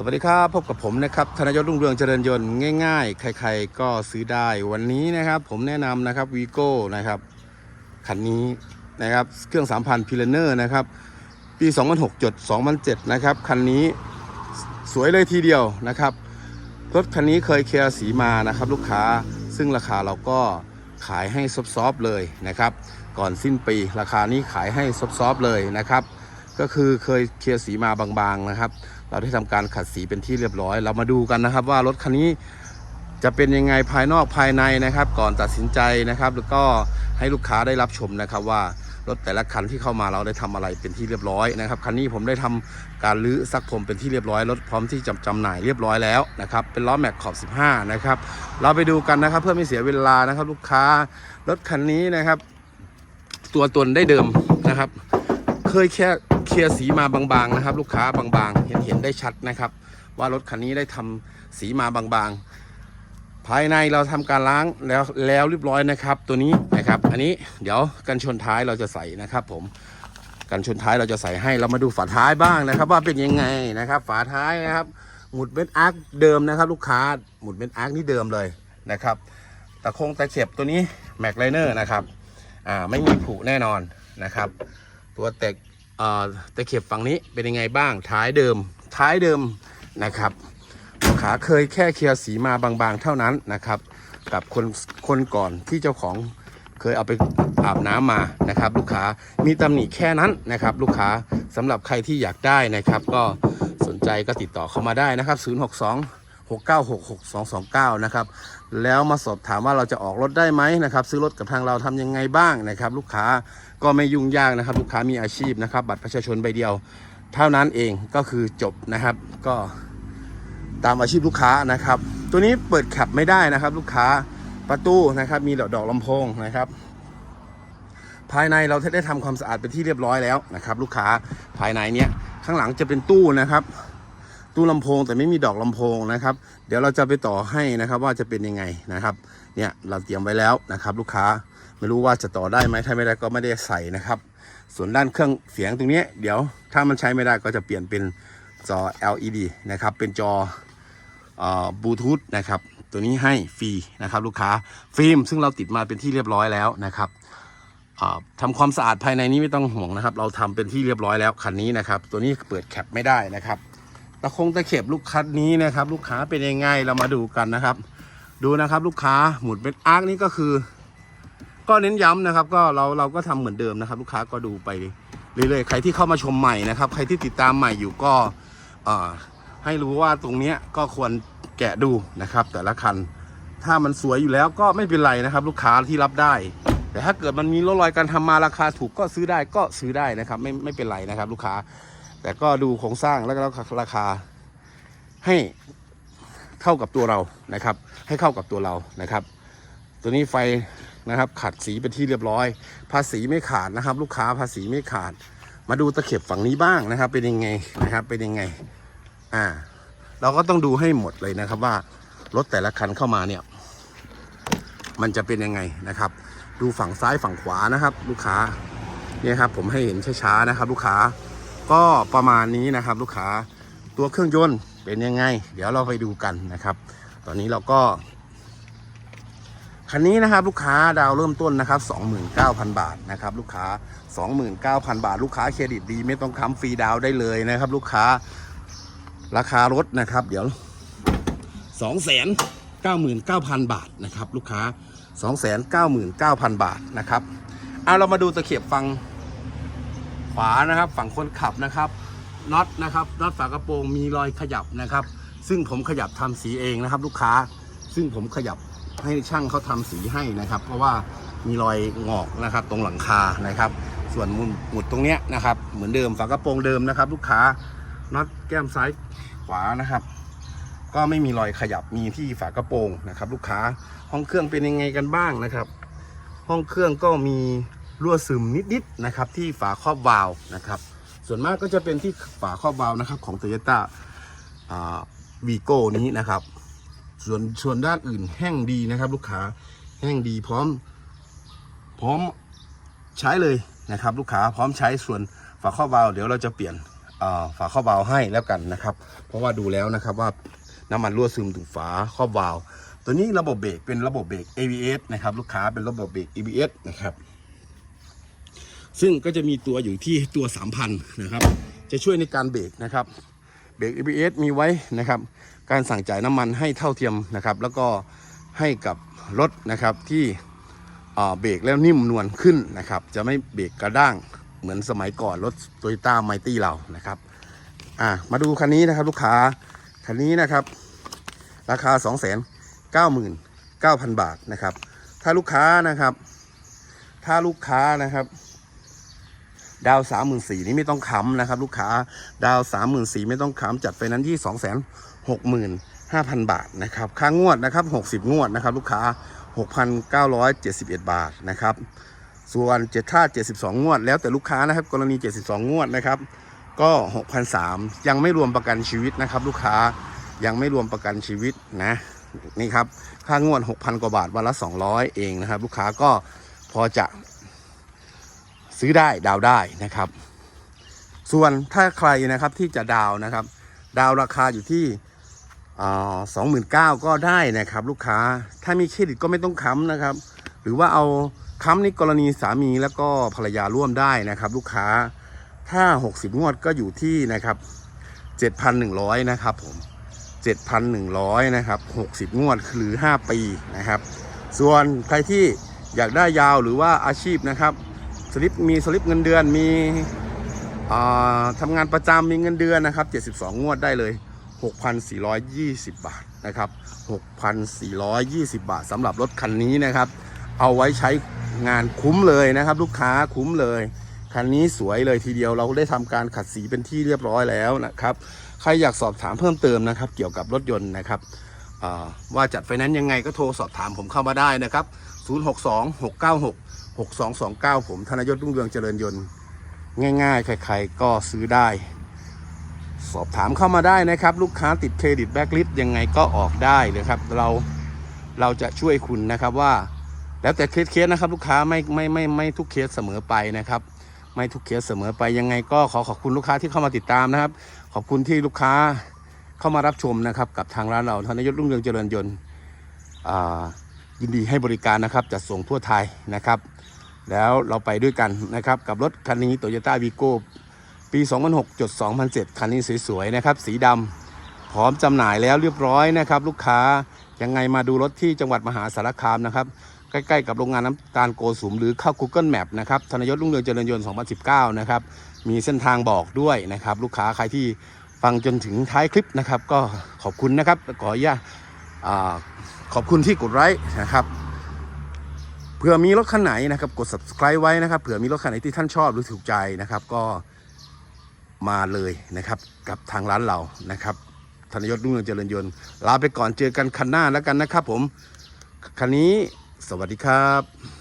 สวัสดีครับ พบกับผมนะครับธนยศรุ่งเรืองเจริญยนต์ง่าย ๆ ใคร ๆ ก็ซื้อได้วันนี้นะครับ ผมแนะนำนะครับวีโก้นะครับคันนี้นะครับเครื่อง 3,000พิลเนอร์นะครับ ปี 2006จด2007 นะครับ คันนี้สวยเลยทีเดียวนะครับ รถคันนี้เคยเคลียร์สีมานะครับ ลูกค้าซึ่งราคาเราก็ขายให้ซอฟๆเลยนะครับ ก่อนสิ้นปีราคานี้ขายให้ซอฟๆเลยนะครับ ก็คือเคยเคลียร์สีมาบางๆนะครับ เราได้ทำการขัดสีเป็นที่เรียบร้อย เรามาดูกันนะครับ ว่ารถคันนี้จะเป็นยังไงภายนอกภายในนะครับ ก่อนตัดสินใจนะครับ แล้วก็ให้ลูกค้าได้รับชมนะครับว่ารถแต่ละคันที่เข้ามาเราได้ทำอะไรเป็นที่เรียบร้อยนะครับคันนี้ผมได้ทำการรื้อซักผมเป็นที่เรียบร้อยรถพร้อมที่จะจำหน่ายเรียบร้อยแล้วนะครับเป็นล้อแม็กขอบ 15 นะครับ เราไปดูกันนะครับ เพื่อไม่เสียเวลานะครับ ลูกค้ารถคันนี้นะครับ ตัวตนได้เดิมนะครับ เคยแค่ เคลียร์สีมาบางๆนะครับ ลูกค้าบางๆ เห็นเห็นได้ชัดนะครับ ว่ารถคันนี้ได้ทำสีมาบางๆ ภายในเราทำการล้างแล้วแล้วเรียบร้อยนะครับ ตัวนี้นะครับ อันนี้เดี๋ยวกันชนท้ายเราจะใส่นะครับ ผมกันชนท้ายเราจะใส่ให้เรามาดูฝาท้ายบ้างนะครับ ว่าเป็นยังไงนะครับ ฝาท้ายนะครับ หมุดเม็ดอาร์คเดิมนะครับ ลูกค้าหมุดเม็ดอาร์คนี่เดิมเลยนะครับตะโคงตะเข็บตัวนี้แม็กไลเนอร์นะครับอ่าไม่มีผุแน่นอนนะครับ ตัวเตก ตะเข็บฝั่งนี้เป็นยังไงบ้างท้ายเดิมท้ายเดิมนะครับลูกค้าเคยแค่เคลียร์สีมาบางๆ เท่านั้นนะครับ กับคนคนก่อนที่เจ้าของเคยเอาไปอาบน้ำมานะครับ ลูกค้ามีตำหนิแค่นั้นนะครับ ลูกค้าสำหรับใครที่อยากได้นะครับ ก็สนใจก็ติดต่อเข้ามาได้นะครับ 062 6966229 นะครับ แล้วมาสอบถามว่าเราจะออกรถได้ไหมนะครับ ซื้อรถกับทางเราทำยังไงบ้างนะครับ ลูกค้าก็ไม่ยุ่งยากนะครับ ลูกค้ามีอาชีพนะครับ บัตรประชาชนใบเดียว เท่านั้นเองก็คือจบนะครับ ก็ตามอาชีพลูกค้านะครับ ตัวนี้เปิดขับไม่ได้นะครับ ลูกค้าประตูนะครับ มีดอกลำโพงนะครับ ภายในเราได้ทำความสะอาดเป็นที่เรียบร้อยแล้วนะครับ ลูกค้าภายในเนี้ยข้างหลังจะเป็นตู้นะครับ ตู้ลำโพงแต่ไม่มีดอกลำโพงนะครับ เดี๋ยวเราจะไปต่อให้นะครับว่าจะเป็นยังไงนะครับ เนี่ยเราเตรียมไว้แล้วนะครับ ลูกค้าไม่รู้ว่าจะต่อได้ไหมถ้าไม่ได้ก็ไม่ได้ใส่นะครับ ส่วนด้านเครื่องเสียงตรงนี้ เดี๋ยวถ้ามันใช้ไม่ได้ก็จะเปลี่ยนเป็นจอ LED นะครับ เป็นจอบลูทูธนะครับ ตัวนี้ให้ฟรีนะครับ ลูกค้าฟิล์มซึ่งเราติดมาเป็นที่เรียบร้อยแล้วนะครับอ่าทำความสะอาดภายในนี้ไม่ต้องห่วงนะครับ เราทำเป็นที่เรียบร้อยแล้วคันนี้นะครับ ตัวนี้เปิดแคปไม่ได้นะครับ ตะคงตะเข็บลูกคันนี้นะครับ ลูกค้าเป็นยังไงเรามาดูกันนะครับ ดูนะครับลูกค้าหมุดเป็นอาร์คนี่ก็คือ ก็เน้นย้ำนะครับ ก็เราเราก็ทำเหมือนเดิมนะครับ ลูกค้าก็ดูไปเรื่อยๆใครที่เข้ามาชมใหม่นะครับ ใครที่ติดตามใหม่อยู่ก็เอ่อให้รู้ว่าตรงเนี้ยก็ควรแกะดูนะครับ แต่ละคันถ้ามันสวยอยู่แล้วก็ไม่เป็นไรนะครับ ลูกค้าที่รับได้ แต่ถ้าเกิดมันมีร่องรอยการทำมาราคาถูกก็ซื้อได้ก็ซื้อได้นะครับ ไม่ไม่เป็นไรนะครับ ลูกค้า แต่ก็ดูโครงสร้างแล้วก็ราคาให้เข้ากับตัวเรานะครับ ให้เข้ากับตัวเรานะครับ ตัวนี้ไฟนะครับขัดสีเป็นที่เรียบร้อย ภาษีไม่ขาดนะครับ ลูกค้าภาษีไม่ขาด มาดูตะเข็บฝั่งนี้บ้างนะครับ เป็นยังไงนะครับเป็นยังไง อ่า เราก็ต้องดูให้หมดเลยนะครับว่ารถแต่ละคันเข้ามาเนี่ย มันจะเป็นยังไงนะครับ ดูฝั่งซ้ายฝั่งขวานะครับ ลูกค้าเนี่ยครับผมให้เห็นช้าๆนะครับ ลูกค้า ก็ประมาณนี้นะครับลูกค้าตัวเครื่องยนต์เป็นยังไง เดี๋ยวเราไปดูกันนะครับ ตอนนี้เราก็คันนี้นะครับลูกค้าดาวเริ่มต้นนะครับ 29,000 บาทนะครับลูกค้า 29,000 บาท ลูกค้าเครดิตดี ไม่ต้องค้ำฟรีดาวได้เลยนะครับ ลูกค้าราคารถนะครับ เดี๋ยว 299,000 บาทนะครับ ลูกค้า 299,000 บาทนะครับเอาเรามาดูตะเข็บฟังานะครับฝั่งคนขับนะครับน็อตนะครับน็อตฝากระโปรงมีรอยขยับนะครับ ซึ่งผมขยับทำสีเองนะครับ ลูกค้าซึ่งผมขยับให้ช่างเขาทำสีให้นะครับ เพราะว่ามีรอยงอกนะครับตรงหลังคานะครับ ส่วนมุดหมุดตรงเนี้ยนะครับ เหมือนเดิมฝากระโปรงเดิมนะครับ ลูกค้าน็อตแก้มซ้ายขวานะครับ ก็ไม่มีรอยขยับมีที่ฝากระโปรงนะครับ ลูกค้าห้องเครื่องเป็นยังไงกันบ้างนะครับ ห้องเครื่องก็มี รั่วซึมนิดๆนะครับที่ฝาครอบวาล์วนะครับ ส่วนมากก็จะเป็นที่ฝาครอบวาล์วนะครับของ Toyota วีโก้นี้นะครับ ส่วนส่วนด้านอื่นแห้งดีนะครับลูกค้าแห้งดีพร้อม พร้อมใช้เลยนะครับ ลูกค้าพร้อมใช้ส่วนฝาครอบวาล์วเดี๋ยวเราจะเปลี่ยนฝาครอบวาล์วให้แล้วกันนะครับ เพราะว่าดูแล้วนะครับว่าน้ำมันรั่วซึมถึงฝาครอบวาล์วตัวนี้ระบบเบรกเป็นระบบเบรก ABS นะครับลูกค้าเป็นระบบเบรก ABS นะครับ ซึ่งก็จะมีตัวอยู่ที่ตัว 3,000 นะครับ จะช่วยในการเบรกนะครับ เบรก ABS มีไว้นะครับ การสั่งจ่ายน้ำมันให้เท่าเทียมนะครับ แล้วก็ให้กับรถนะครับที่เบรกแล้วนิ่มนวลขึ้นนะครับ จะไม่เบรกกระด้างเหมือนสมัยก่อนรถโตโยต้าไมตี้เรานะครับอ่ามาดูคันนี้นะครับลูกค้า คันนี้นะครับ ราคา 2 9 9 0 0 0 บาทนะครับ ถ้าลูกค้านะครับ ถ้าลูกค้านะครับ ดาวสามหมื่นสี่นี้ไม่ต้องค้ำนะครับ ลูกค้าดาวสามหมื่นสี่ไม่ต้องค้ำจัดไฟนั้นที่สองแสนหกหมื่นห้าพันบาทนะครับค่างวดนะครับหกสิบงวดนะครับ ลูกค้าหกพันเก้าร้อยเจ็ดสิบเอ็ดบาทนะครับ ส่วนเจ็ดท่าเจ็ดสิบสองงวด แล้วแต่ลูกค้านะครับ กรณีเจ็ดสิบสองงวดนะครับ ก็หกพันสามยังไม่รวมประกันชีวิตนะครับ ลูกค้ายังไม่รวมประกันชีวิตนะนี่ครับค่างวดหกพันกว่าบาทวันละสองร้อยเองนะครับ ลูกค้าก็พอจะ ซื้อได้ดาวได้นะครับ ส่วนถ้าใครนะครับที่จะดาวนะครับ ดาวราคาอยู่ที่สองหมื่นเก้าก็ได้นะครับ ลูกค้าถ้ามีเครดิตก็ไม่ต้องค้ำนะครับ หรือว่าเอาค้ำในกรณีสามีแล้วก็ภรรยาร่วมได้นะครับ ลูกค้าถ้า 60 งวดก็อยู่ที่นะครับ 7,100 นะครับผม 7,100 นะครับ 60 งวดหรือ 5 ปีนะครับ ส่วนใครที่อยากได้ยาวหรือว่าอาชีพนะครับ สลิปมีสลิปเงินเดือนมีทำงานประจำมีเงินเดือนนะครับ 72 งวดได้เลย 6,420 บาทนะครับ 6,420 บาทสำหรับรถคันนี้นะครับ เอาไว้ใช้งานคุ้มเลยนะครับ ลูกค้าคุ้มเลยคันนี้สวยเลยทีเดียวเราได้ทำการขัดสีเป็นที่เรียบร้อยแล้วนะครับ ใครอยากสอบถามเพิ่มเติมนะครับ เกี่ยวกับรถยนต์นะครับว่าจัดไฟแนนซ์ยังไงก็โทรสอบถามผมเข้ามาได้นะครับ 062 696 6229 ผมธนยศรุ่งเรืองเจริญยนต์ ง่ายๆ ใครๆ ก็ซื้อได้ สอบถามเข้ามาได้นะครับ ลูกค้าติดเครดิตแบ็กลิสยังไงก็ออกได้เลยครับ เราเราจะช่วยคุณนะครับว่า แล้วแต่เคสๆนะครับ ลูกค้าไม่ไม่ไม่ไม่ทุกเคสเสมอไปนะครับ ไม่ทุกเคสเสมอไปยังไงก็ขอขอบคุณลูกค้าที่เข้ามาติดตามนะครับ ขอบคุณที่ลูกค้าเข้ามารับชมนะครับ กับทางร้านเราธนยศรุ่งเรืองเจริญยนต์อ่า ยินดีให้บริการนะครับจัดส่งทั่วไทยนะครับ แล้วเราไปด้วยกันนะครับ กับรถคันนี้ Toyota Vigo ปี 2006จด2007 คันนี้สวยๆนะครับ สีดำพร้อมจำหน่ายแล้วเรียบร้อยนะครับ ลูกค้ายังไงมาดูรถที่จังหวัดมหาสารคามนะครับ ใกล้ๆกับโรงงานน้ำตาลโกสุมหรือเข้า Google Map นะครับธนยศรุ่งเรืองเจริญยนต์ 2019 นะครับ มีเส้นทางบอกด้วยนะครับ ลูกค้าใครที่ฟังจนถึงท้ายคลิปนะครับ ก็ขอบคุณนะครับขออนุญาต ขอบคุณที่กดไลค์นะครับเผื่อมีรถคันไหนนะครับกด subscribe ไว้นะครับเผื่อมีรถคันไหนที่ท่านชอบหรือถูกใจนะครับ ก็มาเลยนะครับกับทางร้านเรานะครับธนยศรุ่งเรืองเจริญยนต์ลาไปก่อนเจอกันคันหน้าแล้วกันนะครับ ผมคันนี้สวัสดีครับ